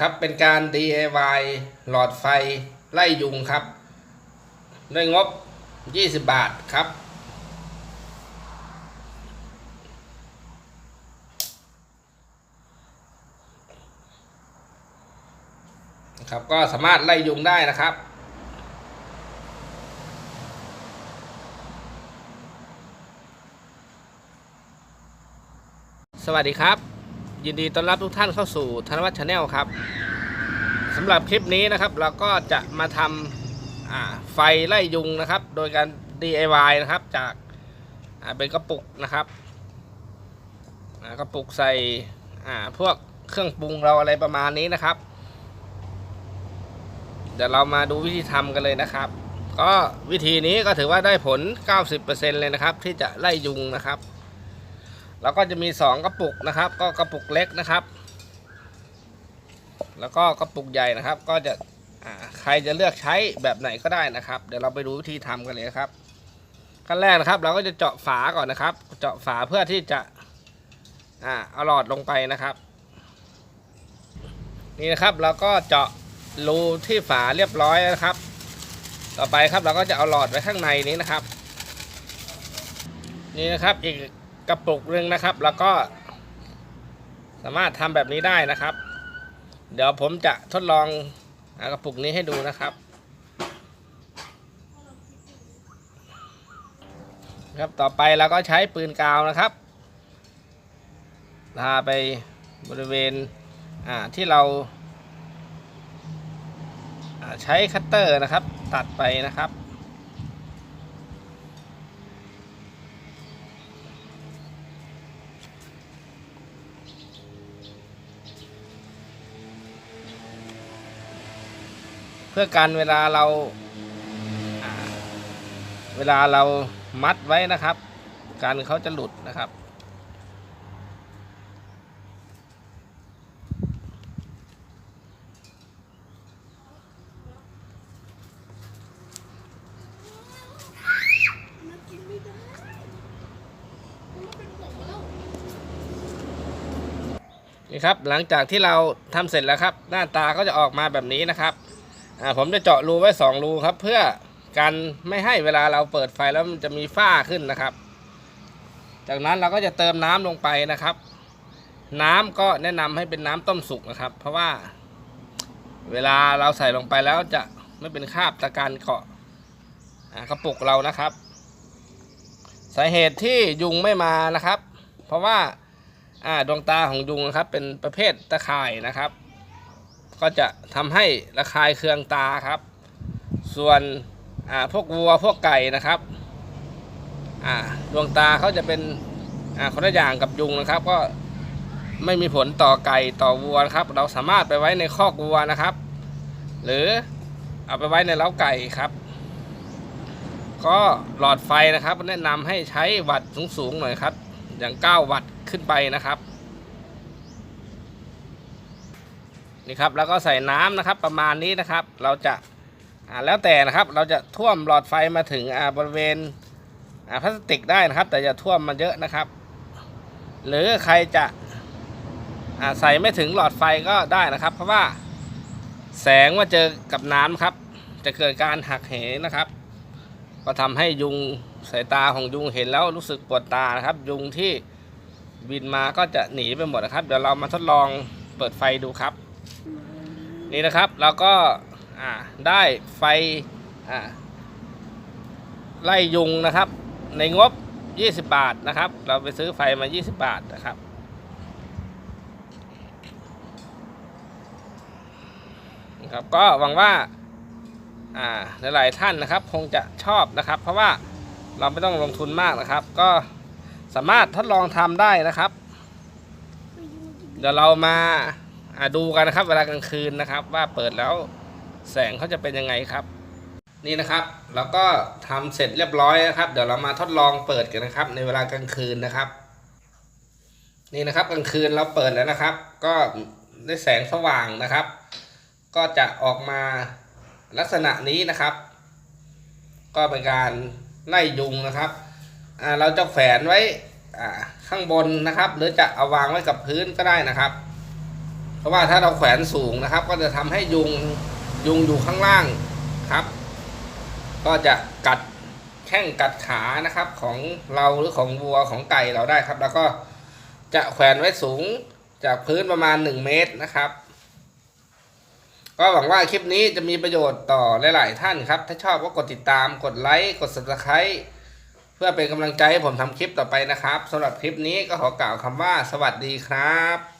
ครับเป็นการ DIY หลอดไฟไล่ยุงครับ ด้วยงบ 20 บาทครับ นะครับ ก็สามารถไล่ยุงได้นะครับสวัสดีครับ ยินดีต้อนรับทุกท่านเข้าสู่ธนวัฒน์ชาแนลครับสำหรับคลิปนี้นะครับ เราก็จะมาทำไฟไล่ยุงนะครับ โดยการ DIY นะครับจากาเป็นกระปุกนะครับกระปุกใส่พวกเครื่องปรุงเราอะไรประมาณนี้นะครับ เดี๋ยวเรามาดูวิธีทำกันเลยนะครับ ก็วิธีนี้ก็ถือว่าได้ผล 90%เลยนะครับ ที่จะไล่ยุงนะครับ แล้วก็จะมี 2 กระปุกนะครับ ก็กระปุกเล็กนะครับ แล้วก็กระปุกใหญ่นะครับ ก็จะใครจะเลือกใช้แบบไหนก็ได้นะครับ เดี๋ยวเราไปดูวิธีทำกันเลยครับขั้นแรกนะครับ เราก็จะเจาะฝาก่อนนะครับ เจาะฝาเพื่อที่จะอ่าเอาหลอดลงไปนะครับ นี่นะครับเราก็เจาะรูที่ฝาเรียบร้อยนะครับ ต่อไปครับเราก็จะเอาหลอดไว้ข้างในนี้นะครับ นี่นะครับอีก กระปุกหนึ่งนะครับ แล้วก็สามารถทำแบบนี้ได้นะครับ เดี๋ยวผมจะทดลองอกระปุกนี้ให้ดูนะครับ ครับต่อไปเราก็ใช้ปืนกาวนะครับทาไปบริเวณที่เราใช้คัตเตอร์นะครับ ตัดไปนะครับ พื่อการเวลาเราเวลาเรามัดไว้นะครับ การเขาจะหลุดนะครับ นี่ครับหลังจากที่เราทำเสร็จแล้วครับ หน้าตาก็จะออกมาแบบนี้นะครับ อ่าผมจะเจาะรูไว้สองรูครับ เพื่อกันไม่ให้เวลาเราเปิดไฟแล้วมันจะมีฝ้าขึ้นนะครับ จากนั้นเราก็จะเติมน้ำลงไปนะครับ น้ำก็แนะนำให้เป็นน้ำต้มสุกนะครับ เพราะว่า เวลาเราใส่ลงไปแล้วจะไม่เป็นคราบตะการเกาะกระปุกเรานะครับ สาเหตุที่ยุงไม่มานะครับ เพราะว่าอ่าดวงตาของยุงนะครับเป็นประเภทตะข่ายนะครับ ก็จะทำให้ระคายเคืองตาครับ ส่วนพวกวัวพวกไก่นะครับดวงตาเขาจะเป็นคนละอย่างกับยุงนะครับ ก็ไม่มีผลต่อไก่ต่อวัวนะครับ เราสามารถไปไว้ในคอกวัวนะครับ หรือเอาไปไว้ในเล้าไก่ครับ ก็หลอดไฟนะครับ แนะนำให้ใช้วัตต์สูงๆหน่อยครับ อย่าง 9 วัตต์ขึ้นไปนะครับ นี่ครับแล้วก็ใส่น้ำนะครับประมาณนี้นะครับ เราจะแล้วแต่นะครับเราจะท่วมหลอดไฟมาถึงบริเวณพลาสติกได้นะครับ แต่จะท่วมมันเยอะนะครับ หรือใครจะใส่ไม่ถึงหลอดไฟก็ได้นะครับ เพราะว่าแสงมาเจอกับน้ำครับ จะเกิดการหักเหนะครับ ก็ทำให้ยุงสายตาของยุงเห็นแล้วรู้สึกปวดตานะครับ ยุงที่บินมาก็จะหนีไปหมดนะครับ เดี๋ยวเรามาทดลองเปิดไฟดูครับ นี่นะครับเราก็ได้ไฟไล่ยุงนะครับ ในงบ 20 บาทนะครับ เราไปซื้อไฟมา 20 บาทนะครับครับก็หวังว่าหลายๆท่านนะครับ คงจะชอบนะครับ เพราะว่าเราไม่ต้องลงทุนมากนะครับ ก็สามารถทดลองทำได้นะครับ เดี๋ยวเรามา ดูกันนะครับ เวลากลางคืนนะครับ ว่าเปิดแล้วแสงเขาจะเป็นยังไงครับ นี่นะครับเราก็ทำเสร็จเรียบร้อยนะครับ เดี๋ยวเรามาทดลองเปิดกันนะครับ ในเวลากลางคืนนะครับ นี่นะครับกลางคืนเราเปิดแล้วนะครับ ก็ได้แสงสว่างนะครับ ก็จะออกมาลักษณะนี้นะครับ ก็เป็นการไล่ยุงนะครับเราจะแขวนไว้ข้างบนนะครับ หรือจะเอาวางไว้กับพื้นก็ได้นะครับ เพราะว่าถ้าเราแขวนสูงนะครับ ก็จะทำให้ยุงยุงอยู่ข้างล่างครับ ก็จะกัดแข้งกัดขานะครับของเราหรือของวัวของไก่เราได้ครับ แล้วก็จะแขวนไว้สูงจากพื้นประมาณ 1 เมตรนะครับ ก็หวังว่าคลิปนี้จะมีประโยชน์ต่อหลาย ๆ ท่านครับ ถ้าชอบก็กดติดตามกดไลค์กด subscribe เพื่อเป็นกำลังใจให้ผมทำคลิปต่อไปนะครับสำหรับคลิปนี้ก็ขอกล่าวคำว่าสวัสดีครับ